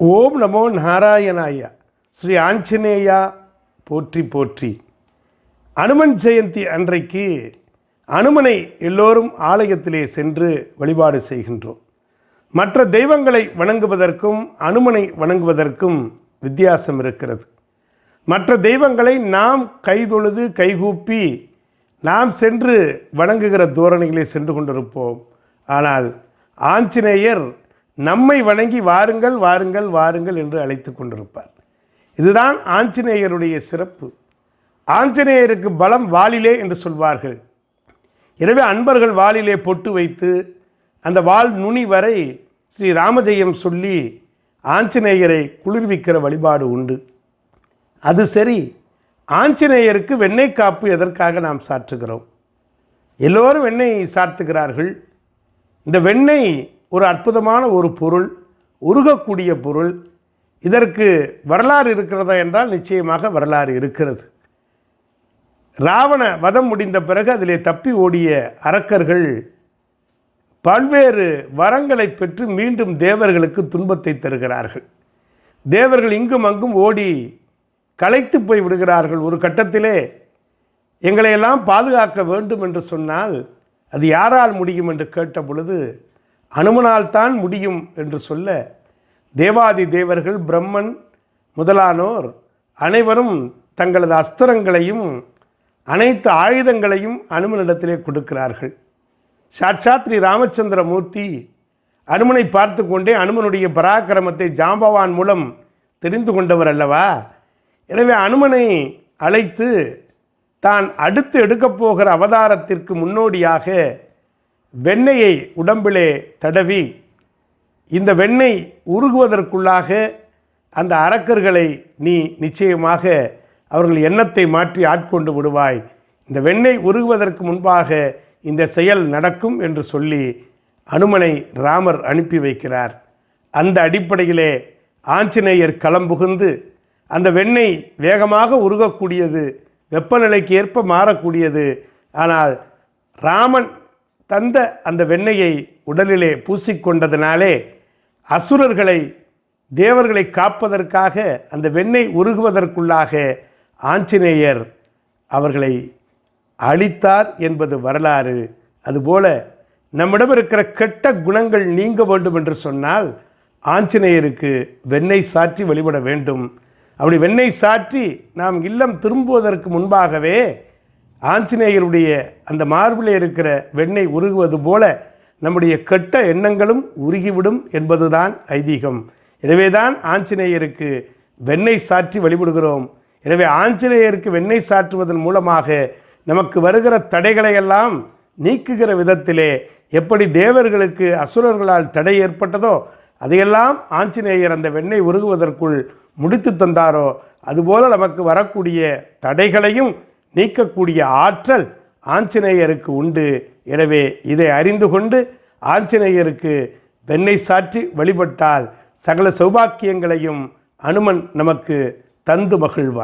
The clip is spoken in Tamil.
ஓம் நமோ நாராயணாயா. ஸ்ரீ ஆஞ்சநேயா போற்றி போற்றி. அனுமன் ஜெயந்தி அன்றைக்கு அனுமனை எல்லோரும் ஆலயத்திலே சென்று வழிபாடு செய்கின்றோம். மற்ற தெய்வங்களை வணங்குவதற்கும் அனுமனை வணங்குவதற்கும் வித்தியாசம் இருக்கிறது. மற்ற தெய்வங்களை நாம் கைதொழுது கைகூப்பி நாம் சென்று வணங்குகிற தோரணைகளை சென்று கொண்டிருப்போம். ஆனால் ஆஞ்சநேயர் நம்மை வணங்கி வாருங்கள் வாருங்கள் வாருங்கள் என்று அழைத்து கொண்டிருப்பார். இதுதான் ஆஞ்சநேயருடைய சிறப்பு. ஆஞ்சநேயருக்கு பலம் வாளிலே என்று சொல்வார்கள். எனவே அன்பர்கள் வாளிலே பொட்டு வைத்து அந்த வால் நுனி வரை ஸ்ரீ ராமஜெயம் சொல்லி ஆஞ்சநேயரை குளிர்விக்கிற வழிபாடு உண்டு. அது சரி ஆஞ்சநேயருக்கு வெண்ணெய் காப்பு எதற்காக நாம் சாற்றுகிறோம்? எல்லோரும் வெண்ணெய் சாத்துகிறார்கள் இந்த வெண்ணெய் ஒரு அற்புதமான ஒரு பொருள் உருகக்கூடிய பொருள். இதற்கு வரலாறு இருக்கிறதா என்றால் நிச்சயமாக வரலாறு இருக்கிறது. ராவண வதம் முடிந்த பிறகு அதிலே தப்பி ஓடிய அரக்கர்கள் பல்வேறு வரங்களை பெற்று மீண்டும் தேவர்களுக்கு துன்பத்தை தருகிறார்கள். தேவர்கள் இங்கும் அங்கும் ஓடி களைத்து போய் விடுகிறார்கள். ஒரு கட்டத்திலே எங்களையெல்லாம் பாதுகாக்க வேண்டும் என்று சொன்னால் அது யாரால் முடியும் என்று கேட்ட பொழுது அனுமனால்தான் முடியும் என்று சொல்ல தேவாதி தேவர்கள் பிரம்மன் முதலானோர் அனைவரும் தங்களது அஸ்திரங்களையும் அனைத்து ஆயுதங்களையும் அனுமனிடத்திலே கொடுக்கிறார்கள். சாட்சாத் ஸ்ரீ ராமச்சந்திர மூர்த்தி அனுமனை பார்த்து கொண்டே அனுமனுடைய பராக்கிரமத்தை ஜாம்பவான் மூலம் தெரிந்து கொண்டவர் அல்லவா? எனவே அனுமனை அழைத்து தான் அடுத்து எடுக்கப் போகிற அவதாரத்திற்கு முன்னோடியாக வெண்ணெயை உடம்பிலே தடவி இந்த வெண்ணெய் உருகுவதற்குள்ளாக அந்த அரக்கர்களை நீ நிச்சயமாக அவர்கள் எண்ணத்தை மாற்றி ஆட்கொண்டு விடுவாய். இந்த வெண்ணெய் உருகுவதற்கு முன்பாக இந்த செயல் நடக்கும் என்று சொல்லி அனுமனை ராமர் அனுப்பி வைக்கிறார். அந்த அடிப்படையிலே ஆஞ்சநேயர் களம் புகுந்து அந்த வெண்ணெய் வேகமாக உருகக்கூடியது வெப்பநிலைக்கு ஏற்ப மாறக்கூடியது. ஆனால் ராமன் தந்த அந்த வெண்ணெயை உடலிலே பூசிக்கொண்டதினாலே அசுரர்களை தேவர்களை காப்பதற்காக அந்த வெண்ணெய் உருகுவதற்குள்ளாக ஆஞ்சநேயர் அவர்களை அழித்தார் என்பது வரலாறு. அதுபோல நம்மிடம் இருக்கிற கெட்ட குணங்கள் நீங்க வேண்டும் என்று சொன்னால் ஆஞ்சநேயருக்கு வெண்ணெய் சாற்றி வழிபட வேண்டும். அப்படி வெண்ணெய் சாற்றி நாம் இல்லம் திரும்புவதற்கு முன்பாகவே ஆஞ்சநேயருடைய அந்த மார்பில் இருக்கிற வெண்ணெய் உருகுவது போல நம்முடைய கெட்ட எண்ணங்களும் உருகிவிடும் என்பதுதான் ஐதீகம். எனவேதான் ஆஞ்சநேயருக்கு வெண்ணெய் சாற்றி வழிபடுகிறோம். எனவே ஆஞ்சநேயருக்கு வெண்ணெய் சாற்றுவதன் மூலமாக நமக்கு வருகிற தடைகளையெல்லாம் நீக்குகிற விதத்திலே எப்படி தேவர்களுக்கு அசுரர்களால் தடை ஏற்பட்டதோ அதையெல்லாம் ஆஞ்சநேயர் அந்த வெண்ணெய் உருகுவதற்குள் முடித்து தந்தாரோ அதுபோல நமக்கு வரக்கூடிய தடைகளையும் நீக்கக்கூடிய ஆற்றல் ஆஞ்சநேயருக்கு உண்டு. எனவே இதை அறிந்து கொண்டு ஆஞ்சநேயருக்கு வெண்ணெய் சாற்றி வழிபட்டால் சகல சௌபாக்கியங்களையும் அனுமன் நமக்கு தந்து மகிழ்வார்.